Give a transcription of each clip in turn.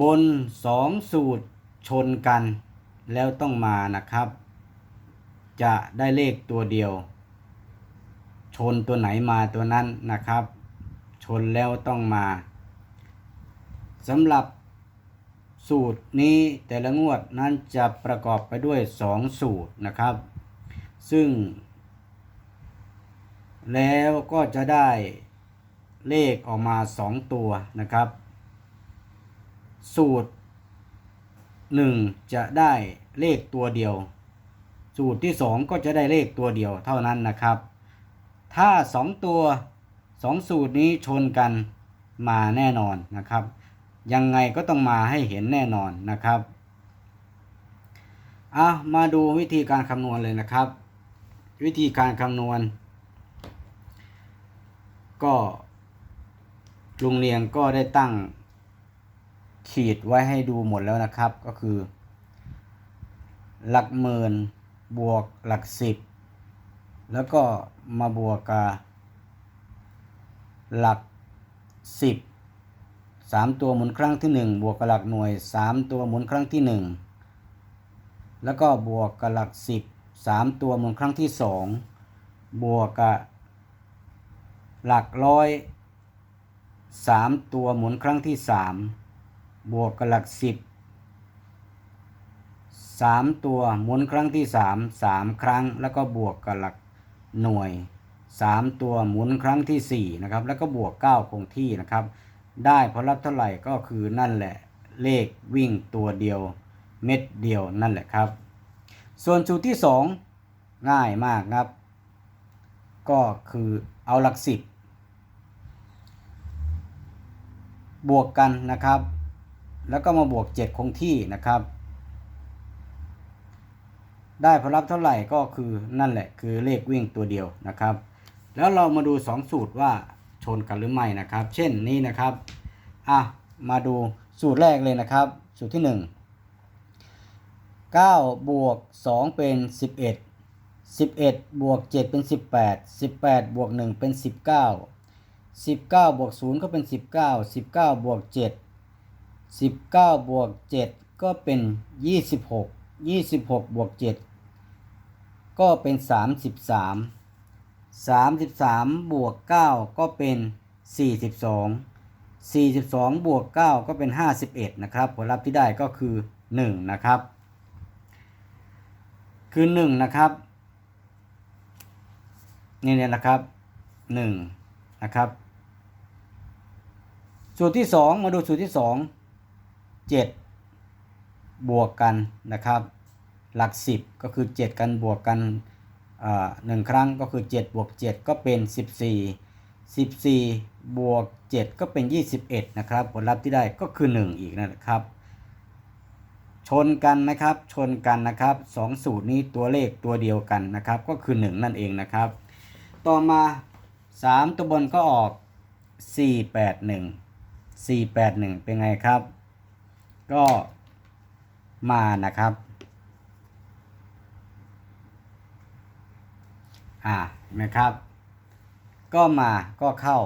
บนสองสูตรชนกัน แล้วต้องมานะครับ จะได้เลขตัวเดียว ชนตัวไหนมาตัวนั้นนะครับ ชนแล้วต้องมาสำหรับสูตรนี้แต่ละงวดนั้นจะประกอบไปด้วย 2 สูตรนะครับ ซึ่ง แล้วก็จะได้เลขออกมา 2 ตัวนะครับ สูตร 1 จะได้เลขตัวเดียว สูตรที่ 2 ก็จะได้เลขตัวเดียวเท่านั้นนะครับ ถ้า 2 ตัว 2 สูตรนี้ชนกันมาแน่นอนนะครับ ยังไงก็ต้องมาให้เห็นแน่นอนนะครับอะมาดูวิธีการคำนวณเลยนะครับ วิธีการคำนวณ ก็ลุงเลียงก็ได้ตั้ง ขีดไว้ให้ดูหมดแล้วนะครับ ก็คือ หลักหมื่นบวกหลักสิบ แล้วก็มาบวกกับหลักสิบสามตัวหมุนครั้งที่หนึ่งบวกกับหลักหน่วยสามตัวหมุนครั้งที่หนึ่งแล้วก็บวกกับหลักสิบสามตัวหมุนครั้งที่สองบวกกับหลักร้อยสามตัวหมุนครั้งที่สาม บวกกับหลักสิบสามตัวหมุนครั้งที่สามสามครั้ง แล้วก็บวกกับหลักหน่วยสามตัวหมุนครั้งที่สี่นะครับ แล้วก็บวกเก้าคงที่นะครับ ได้ผลลัพธ์เท่าไหร่ก็คือนั่นแหละ เลขวิ่งตัวเดียว เม็ดเดียวนั่นแหละครับ ส่วนสูตรที่2ง่ายมากครับ ก็คือเอาหลักสิบบวกกันนะครับ แล้วก็มาบวก 7 คงที่นะครับ ได้ผลลัพธ์เท่าไหร่ก็คือนั่นแหละคือเลขวิ่งตัวเดียวนะครับ แล้วเรามาดู 2 สูตรว่าชนกันหรือไม่นะครับ เช่นนี้นะครับอะมาดูสูตรแรกเลยนะครับ สูตรที่ 1 9 บวก 2 เป็น 11 11 บวก 7 เป็น 18 18 บวก 1 เป็น 19 19 บวก 0 ก็เป็น 19 19 บวก 7 19 บวก 7 ก็เป็น 26 26 บวก 7 ก็เป็น 33 33 บวก 9 ก็เป็น 42 42 บวก 9 ก็เป็น 51 นะครับ ผลลัพธ์ที่ได้ก็คือ 1 นะครับ คือ 1 นะครับ นี่เนี่ยนะครับ 1 นะครับ สูตรที่ 2 มาดูสูตรที่ 2 7 บวกกันนะครับ หลัก 10 ก็คือ 7 กันบวกกันหนึ่งครั้งก็คือ 7 บวก 7 ก็เป็น 14 14 บวก 7 ก็เป็น 21 นะครับ ผลลัพธ์ที่ได้ก็คือ 1 อีกนะครับ ชนกันไหมครับ ชนกันนะครับ 2 สูตรนี้ตัวเลขตัวเดียวกันนะครับ ก็คือ 1 นั่นเองนะครับ ต่อมา 3 ตัวบนก็ออก 481 481 เป็นไงครับ ก็มานะครับ อ่านะครับ ก็มาก็เข้า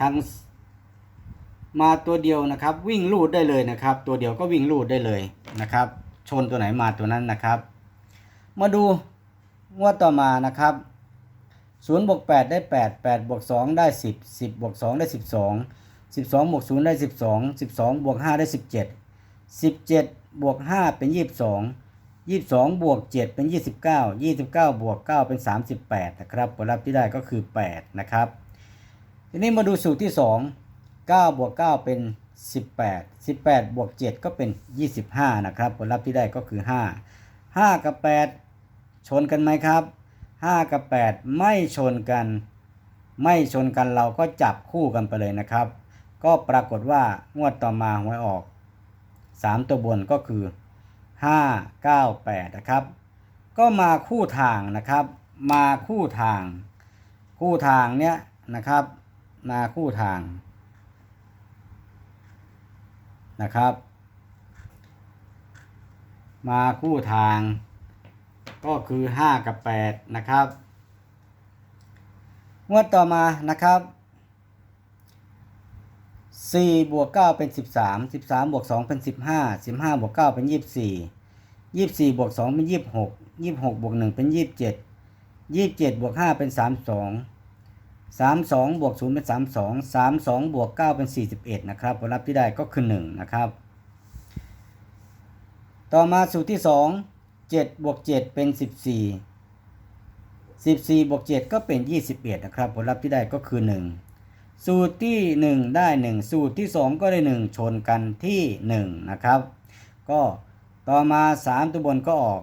ทั้งมาตัวเดียวนะครับ วิ่งลูดได้เลยนะครับ ตัวเดียวก็วิ่งลูดได้เลยนะครับ ชนตัวไหนมาตัวนั้นนะครับ มาดูงวดต่อมานะครับ 0บวก8ได้8 8บวก2ได้10 10บวก2ได้12 12บวก0ได้12 12บวก5ได้17 17บวก5เป็น22 22บวก7เป็น29 29บวก9เป็น38นะครับผลลัพธ์ที่ได้ก็คือ8นะครับ ทีนี้มาดูสูตรที่2 9บวก9เป็น18 18บวก7ก็เป็น25นะครับ ผลลัพธ์ที่ได้ก็คือ5 5กับ8ชนกันไหมครับ 5 กับ 8 ไม่ชนกัน ไม่ชนกันเราก็จับคู่กันไปเลยนะครับ ก็ปรากฏว่างวดต่อมาหวยออก 3 ตัวบนก็คือ 5 9 8 นะครับ ก็มาคู่ทางนะครับ มาคู่ทาง คู่ทางเนี้ยนะครับมาคู่ทางนะครับ มาคู่ทาง ก็คือ 5 กับ 8 นะครับงวดต่อมานะครับ4บวก9เป็น 13 13บวก2เป็น 15 15บวก9เป็น 24 24บวก2เป็น 26 26บวก1เป็น 27 27บวก5เป็น 32 32บวก0เป็น 32 32บวก9เป็น 41 นะครับผลลัพธ์ที่ได้ก็คือ 1 นะครับ ต่อมาสูตรที่ 2 7บวก7เป็น14 14บวก7ก็เป็น21นะครับ ผลลัพธ์ที่ได้ก็คือ1สูตรที่1ได้1สูตรที่2ก็ได้1ชนกันที่1นะครับ ก็ต่อมา3ตัวบนก็ออก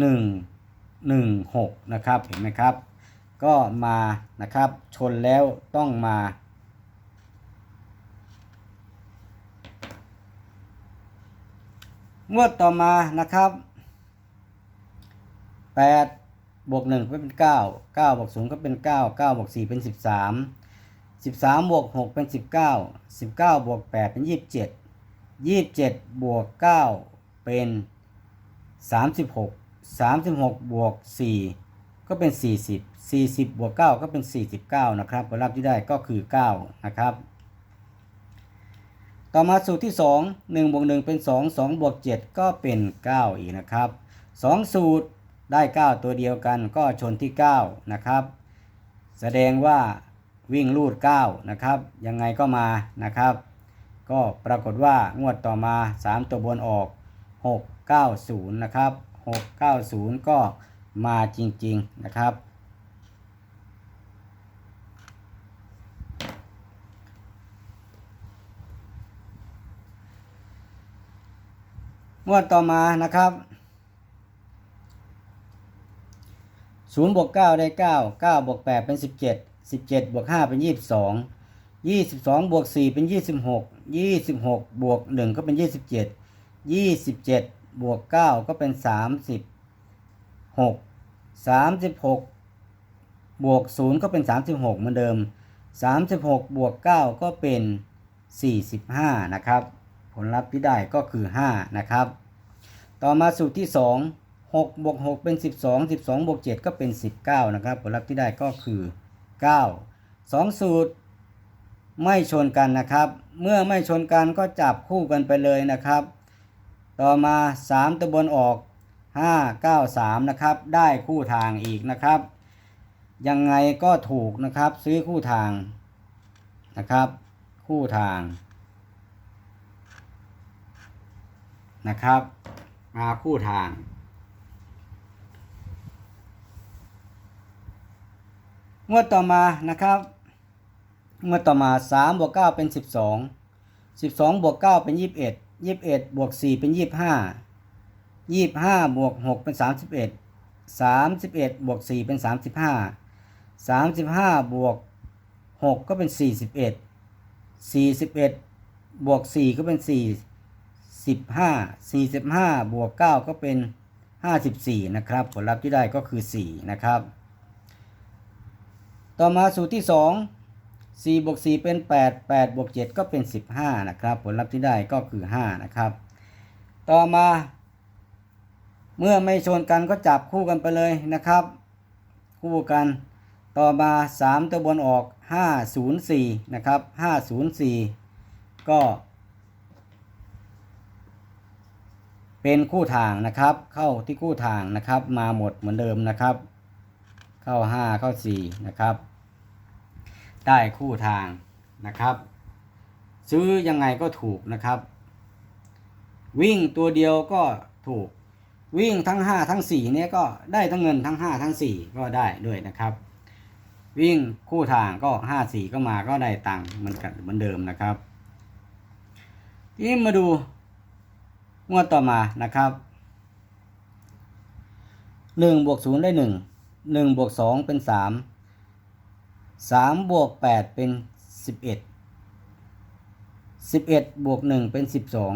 1 1 6นะครับเห็นไหมครับ ก็มานะครับชนแล้วต้องมางวดต่อมานะครับ 8บวก1ก็เป็น9 9บวก0ก็เป็น9 9บวก4เป็น13 13บวก6เป็น19 19บวก8เป็น27 27บวก9เป็น36 36บวก4ก็เป็น40 40บวก9ก็เป็น49นะครับผลลัพธ์ที่ได้ก็คือ9นะครับต่อมาสูตรที่ 2 1บวก1เป็น 2 2บวก7ก็เป็น 9 อีกนะครับ 2 สูตร ได้ 9 ตัวเดียวกันก็ชนที่ 9 นะครับ แสดงว่าวิ่งลูด 9 นะครับ ยังไงก็มานะครับ ก็ปรากฏว่างวดต่อมา 3 ตัวบนออก 690 นะครับ 690 ก็มาจริง ๆ นะครับงวดต่อมานะครับ ศูนย์บวกเก้าได้เก้าเก้าบวกแปดเป็นสิบเจ็ดสิบเจ็ดบวกห้าเป็นยี่สิบสองยี่สิบสองบวกสี่เป็นยี่สิบหกยี่สิบหกบวกหนึ่งก็เป็นยี่สิบเจ็ดยี่สิบเจ็ดบวกเก้าก็เป็นสามสิบหกสามสิบหกบวกศูนย์ก็เป็นสามสิบหกเหมือนเดิมสามสิบหกบวกเก้าก็เป็นสี่สิบห้านะครับ ผลลัพธ์ที่ได้ก็คือ5นะครับ ต่อมาสูตรที่2 6บวก6เป็น 12 12บวก7ก็เป็น 19 นะครับ ผลลัพธ์ที่ได้ก็คือ 9 2 สูตร ไม่ชนกันนะครับ เมื่อไม่ชนกันก็จับคู่กันไปเลยนะครับ ต่อมา 3 ตัวบนออก 5 9 3 นะครับ ได้คู่ทางอีกนะครับ ยังไงก็ถูกนะครับซื้อคู่ทางนะครับ คู่ทางนะครับมาคู่ทาง งวดต่อมานะครับงวดต่อมา3บวก9เป็น 12 12บวก9เป็น 21 21บวก4เป็น 25 25บวก6เป็น 31 31บวก4เป็น 35 35บวก6ก็เป็น 41 41บวก4ก็เป็น4สิบห้าสี่สิบวกเก้าก็เป็นห้าสิบสี่นะครับ ผลลัพธ์ที่ได้ก็คือสี่นะครับ ต่อมาสูตรที่สองสี่บวกสี่เป็นแปดแปดบวกเจ็ดก็เป็นสิบห้านะครับ ผลลัพธ์ที่ได้ก็คือห้านะครับ ต่อมา เมื่อไม่ชนกันก็จับคู่กันไปเลยนะครับ คู่กัน ต่อมาสามตัวบนออกห้าศูนย์สี่นะครับห้าศูนย์สี่ก็เป็นคู่ทางนะครับ เข้าที่คู่ทางนะครับ มาหมดเหมือนเดิมนะครับ เข้า 5 เข้า 4 นะครับ ได้คู่ทางนะครับ ซื้อยังไงก็ถูกนะครับ วิ่งตัวเดียวก็ถูก วิ่งทั้ง 5 ทั้ง4เนี่ยก็ได้ทั้งเงินทั้ง 5 ทั้ง 4 ก็ได้ด้วยนะครับ วิ่งคู่ทางก็ 5 4 ก็มาก็ได้ตังค์เหมือนกันเหมือนเดิมนะครับ ทีนี้มาดูงวดต่อมานะครับหนึ่งบวกศูนย์ได้หนึ่งหนึ่งบวกสองเป็นสาม สามบวกแปดเป็นสิบเอ็ดสิบเอ็ดบวกหนึ่งเป็นสิบสอง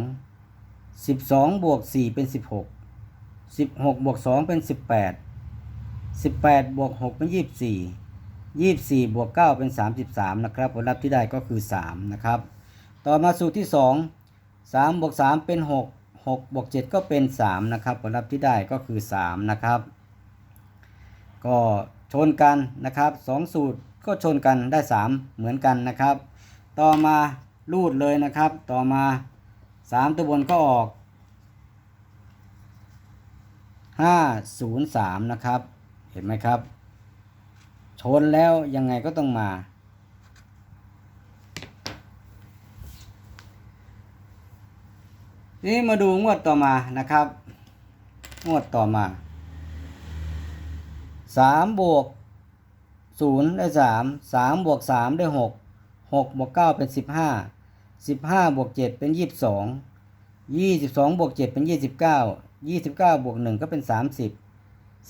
สิบสองบวกสี่เป็นสิบหกสิบหกบวกสองเป็นสิบแปดสิบแปดบวกหกเป็นยี่สิบสี่ยี่สิบสี่บวกเก้าเป็นสามสิบสามนะครับผลลัพธ์ที่ได้ก็คือสามนะครับ ต่อมาสูตรที่สองสามบวกสามเป็นหกหกบวกเจ็ดก็เป็นสามนะครับ ผลลัพธ์ที่ได้ก็คือสามนะครับ ก็ชนกันนะครับสองสูตร ก็ชนกันได้สามเหมือนกันนะครับ ต่อมารูดเลยนะครับ ต่อมาสามตัวบนก็ออกห้าศูนย์สามนะครับ เห็นไหมครับ ชนแล้วยังไงก็ต้องมาทีนี้มาดูงวดต่อมานะครับ งวดต่อมาสามบวก ศูนย์ได้สามสามบวกสามได้หกหกบวกเก้าเป็นสิบห้าสิบห้าบวกเจ็ดเป็นยี่สิบสองยี่สิบสองบวกเจ็ดเป็นยี่สิบเก้ายี่สิบเก้าบวกหนึ่งก็เป็นสามสิบ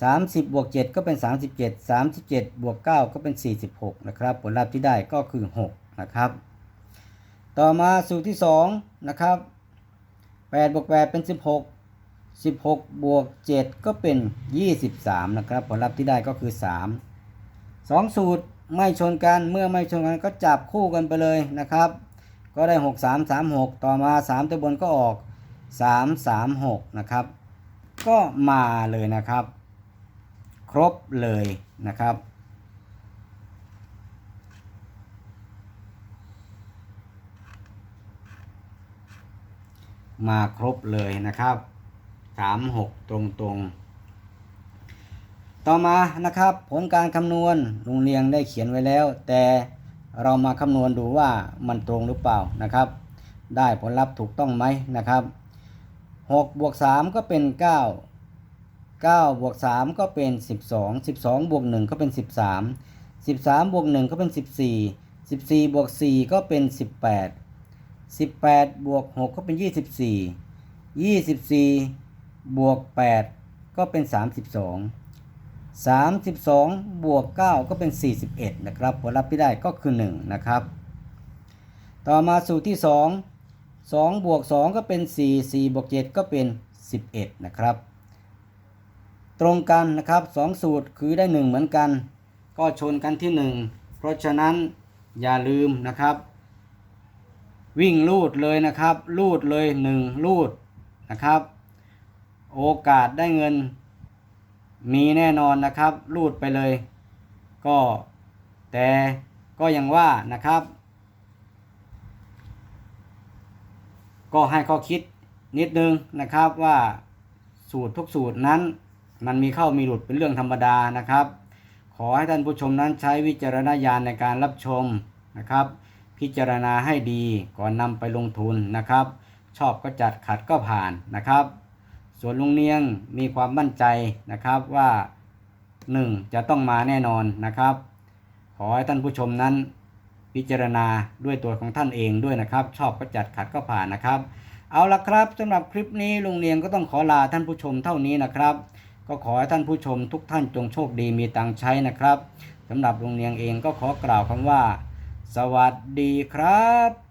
สามสิบบวกเจ็ดก็เป็นสามสิบเจ็ดสามสิบเจ็ดบวกเก้าก็เป็นสี่สิบหกนะครับ ผลลัพธ์ที่ได้ก็คือหกนะครับ ต่อมาสูตรที่สองนะครับแปดบวกแปดเป็นสิบหกสิบหกบวกเจ็ดก็เป็นยี่สิบสามนะครับ ผลลัพธ์ที่ได้ก็คือสาม สองสูตรไม่ชนกันเมื่อไม่ชนกันก็จับคู่กันไปเลยนะครับ ก็ได้หกสามสามหกต่อมาสามตัวบนก็ออกสามสามหกนะครับ ก็มาเลยนะครับ ครบเลยนะครับ มาครบเลยนะครับสามหกตรงตรงๆ ต่อมานะครับผลการคำนวณลุงเลียงได้เขียนไว้แล้ว แต่เรามาคำนวณดูว่ามันตรงหรือเปล่านะครับ ได้ผลลัพธ์ถูกต้องไหมนะครับ6บวก3ก็เป็น 9 9บวก3ก็เป็น 12 12บวก1ก็เป็น 13 13บวก1ก็เป็น 14 14บวก4ก็เป็น 18 18บวก6ก็เป็น 24 24บวก8ก็เป็น 32 32 บวก 9 ก็เป็น 41 นะครับ ผลลัพธ์ที่ได้ก็คือ 1 นะครับ ต่อมาสูตรที่ 2 2 บวก 2 ก็เป็น 4 4 บวก 7 ก็เป็น 11 นะครับ ตรงกันนะครับ 2 สูตรคือได้ 1 เหมือนกัน ก็ชนกันที่ 1 เพราะฉะนั้นอย่าลืมนะครับ วิ่งลูดเลยนะครับ ลูดเลยหนึ่งลูดนะครับ โอกาสได้เงิน มีแน่นอนนะครับลูดไปเลย ก็ แต่ก็ยังว่านะครับ ก็ให้ข้อคิดนิดนึงนะครับว่าสูตรทุกสูตรนั้น มันมีเข้ามีหลุดเป็นเรื่องธรรมดานะครับ ขอให้ท่านผู้ชมนั้นใช้วิจารณญาณในการรับชมนะครับ พิจารณาให้ดีก่อนนำไปลงทุนนะครับ ชอบก็จัดขัดก็ผ่านนะครับ ส่วนลุงเนียงมีความมั่นใจนะครับว่า 1 จะต้องมาแน่นอนนะครับ ขอให้ท่านผู้ชมนั้น พิจารณาด้วยตัวของท่านเองด้วยนะครับ ชอบก็จัดขัดก็ผ่านนะครับ เอาละครับสำหรับคลิปนี้ลุงเนียงก็ต้องขอลาท่านผู้ชมเท่านี้นะครับ ก็ขอให้ท่านผู้ชมทุกท่านจงโชคดีมีตังใช้นะครับสำหรับลุงเนียงเองก็ขอกล่าวคำว่า สวัสดีครับ